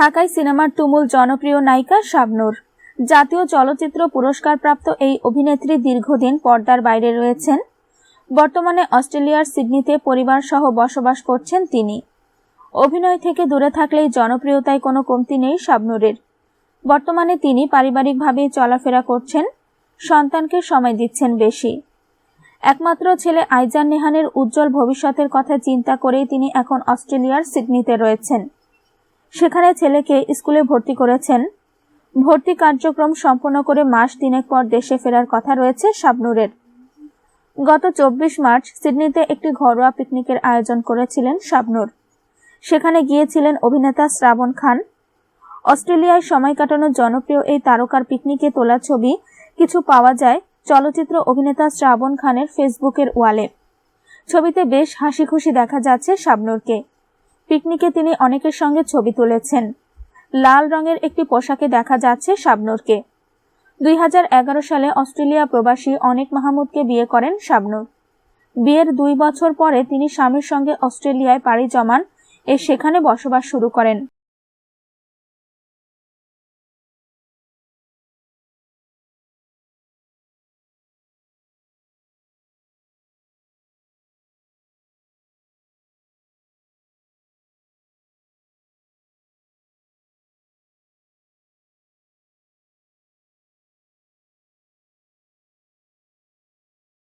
ঢাকায় সিনেমার তুমুল জনপ্রিয় নায়িকা শাবনূর। জাতীয় চলচ্চিত্র পুরস্কারপ্রাপ্ত এই অভিনেত্রী দীর্ঘদিন পর্দার বাইরে রয়েছেন। বর্তমানে অস্ট্রেলিয়ার সিডনিতে পরিবার সহ বসবাস করছেন তিনি। অভিনয় থেকে দূরে থাকলেই জনপ্রিয়তায় কোনো কমতি নেই শাবনূরের। বর্তমানে তিনি পারিবারিকভাবেই চলাফেরা করছেন, সন্তানকে সময় দিচ্ছেন বেশি। একমাত্র ছেলে আইজান নেহানের উজ্জ্বল ভবিষ্যতের কথা চিন্তা করেই তিনি এখন অস্ট্রেলিয়ার সিডনিতে রয়েছেন। সেখানে ছেলেকে স্কুলে ভর্তি করেছেন। ভর্তি কার্যক্রম সম্পন্ন করে মাস তিনেক পর দেশে ফেরার কথা রয়েছে শাবনুরের। গত চব্বিশ মার্চ সিডনিতে একটি ঘরোয়া পিকনিকের আয়োজন করেছিলেন শাবনুর। সেখানে গিয়েছিলেন অভিনেতা শ্রাবণ খান। অস্ট্রেলিয়ায় সময় কাটানোর জনপ্রিয় এই তারকার পিকনিকে তোলা ছবি কিছু পাওয়া যায় চলচ্চিত্র অভিনেতা শ্রাবণ খানের ফেসবুকের ওয়ালে। ছবিতে বেশ হাসি খুশি দেখা যাচ্ছে শাবনুরকে। পিকনিকে তিনি অনেকের সঙ্গে ছবি তুলেছেন। লাল রঙের একটি পোশাকে দেখা যাচ্ছে শাবনুরকে। দুই হাজার এগারো সালে অস্ট্রেলিয়া প্রবাসী অনেক মাহমুদকে বিয়ে করেন শাবনুর। বিয়ের দুই বছর পরে তিনি স্বামীর সঙ্গে অস্ট্রেলিয়ায় পাড়ি জমান এ সেখানে বসবাস শুরু করেন।